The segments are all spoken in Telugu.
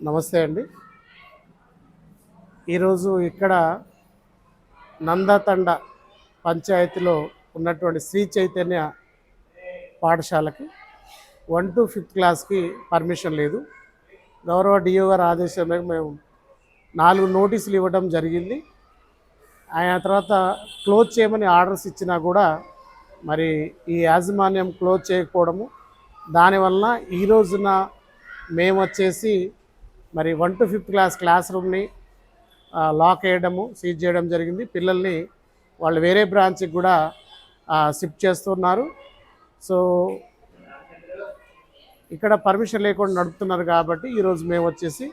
నమస్తే అండి. ఈరోజు ఇక్కడ నందతండ పంచాయతీలో ఉన్నటువంటి శ్రీ చైతన్య పాఠశాలకి వన్ టు ఫిఫ్త్ క్లాస్కి పర్మిషన్ లేదు. గౌరవ డిఓ గారి ఆదేశం మేరకు మేము నాలుగు నోటీసులు ఇవ్వడం జరిగింది. ఆయన తర్వాత క్లోజ్ చేయమని ఆర్డర్స్ ఇచ్చినా కూడా మరి ఈ యాజమాన్యం క్లోజ్ చేయకపోవడము దానివలన ఈ రోజున మేము వచ్చేసి మరి one to fifth class class రూమ్ని lock వేయడము సీజ్ చేయడం జరిగింది. పిల్లల్ని వాళ్ళు వేరే బ్రాంచ్కి కూడా షిఫ్ట్ చేస్తున్నారు. సో ఇక్కడ పర్మిషన్ లేకుండా నడుపుతున్నారు కాబట్టి ఈరోజు మేము వచ్చేసి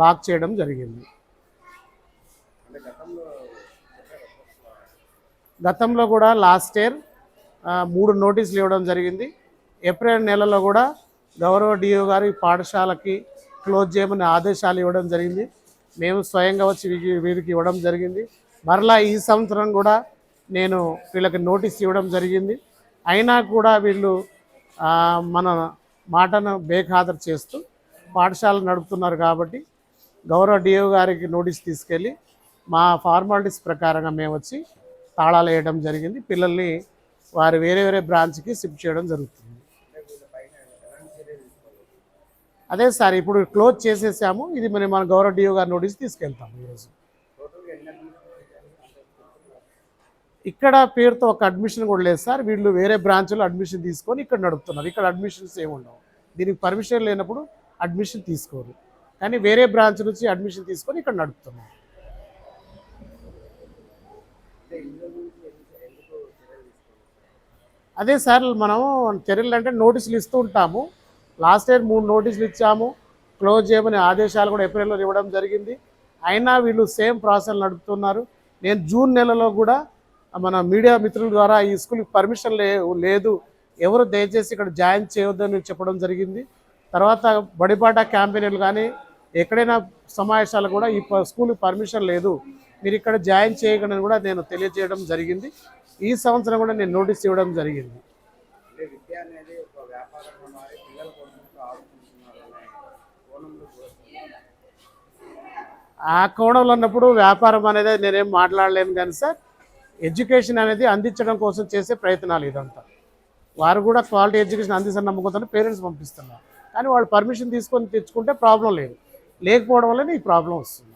లాక్ చేయడం జరిగింది. గతంలో కూడా లాస్ట్ ఇయర్ మూడు నోటీసులు ఇవ్వడం జరిగింది. ఏప్రిల్ నెలలో కూడా గౌరవ డిఓ గారు పాఠశాలకి క్లోజ్ చేయమని ఆదేశాలు ఇవ్వడం జరిగింది. మేము స్వయంగా వచ్చి వీరికి ఇవ్వడం జరిగింది. మరలా ఈ సంవత్సరం కూడా నేను వీళ్ళకి నోటీస్ ఇవ్వడం జరిగింది. అయినా కూడా వీళ్ళు మన మాటను బేఖాతరు చేస్తూ పాఠశాల నడుపుతున్నారు కాబట్టి గౌరవ డిఓ గారికి నోటీస్ తీసుకెళ్ళి మా ఫార్మాలిటీస్ ప్రకారంగా మేము వచ్చి తాళాలు వేయడం జరిగింది. పిల్లల్ని వారు వేరే వేరే బ్రాంచ్కి షిఫ్ట్ చేయడం జరుగుతుంది. అదే సార్ ఇప్పుడు క్లోజ్ చేసేసాము. ఇది మరి మన గౌరవ డిఓ గారి నోటీస్ తీసుకెళ్తాము ఈరోజు ఇక్కడ పేరుతో ఒక అడ్మిషన్ కూడా లేదు సార్. వీళ్ళు వేరే బ్రాంచ్లో అడ్మిషన్ తీసుకొని ఇక్కడ నడుపుతున్నారు. ఇక్కడ అడ్మిషన్స్ ఏమి ఉండవు. దీనికి పర్మిషన్ లేనప్పుడు అడ్మిషన్ తీసుకోరు. కానీ వేరే బ్రాంచ్ నుంచి అడ్మిషన్ తీసుకొని ఇక్కడ నడుపుతున్నారు. అదే సార్ మనం చర్యలు అంటే నోటీసులు ఇస్తూ ఉంటాము. లాస్ట్ ఇయర్ మూడు నోటీసులు ఇచ్చాము. క్లోజ్ చేయమని ఆదేశాలు కూడా ఏప్రిల్లో ఇవ్వడం జరిగింది. అయినా వీళ్ళు సేమ్ ప్రాసెస్ నడుపుతున్నారు. నేను జూన్ నెలలో కూడా మన మీడియా మిత్రుల ద్వారా ఈ స్కూల్కి పర్మిషన్ లేదు. ఎవరు దయచేసి ఇక్కడ జాయిన్ చేయొద్దని చెప్పడం జరిగింది. తర్వాత బడిపాట క్యాంపెయిన్లు కానీ ఎక్కడైనా సమావేశాలు కూడా ఈ స్కూల్కి పర్మిషన్ లేదు. మీరు ఇక్కడ జాయిన్ చేయగలని కూడా నేను తెలియజేయడం జరిగింది. ఈ సంవత్సరం కూడా నేను నోటీస్ ఇవ్వడం జరిగింది. అంటే పిల్లల కోసం ఆడుకుంటున్నారు కోణంలో ఆ కోణంలో ఉన్నప్పుడు వ్యాపారం అనేది నేనేం మాట్లాడలేను కానీ సార్ ఎడ్యుకేషన్ అనేది అందించడం కోసం చేసే ప్రయత్నాలు ఇదంతా. వారు కూడా క్వాలిటీ ఎడ్యుకేషన్ అందిస్తారు నమ్మకంతో పేరెంట్స్ పంపిస్తున్నారు. కానీ వాళ్ళు పర్మిషన్ తీసుకొని తెచ్చుకుంటే ప్రాబ్లం లేదు. లేకపోవడం వల్లనే ఈ ప్రాబ్లం వస్తుంది.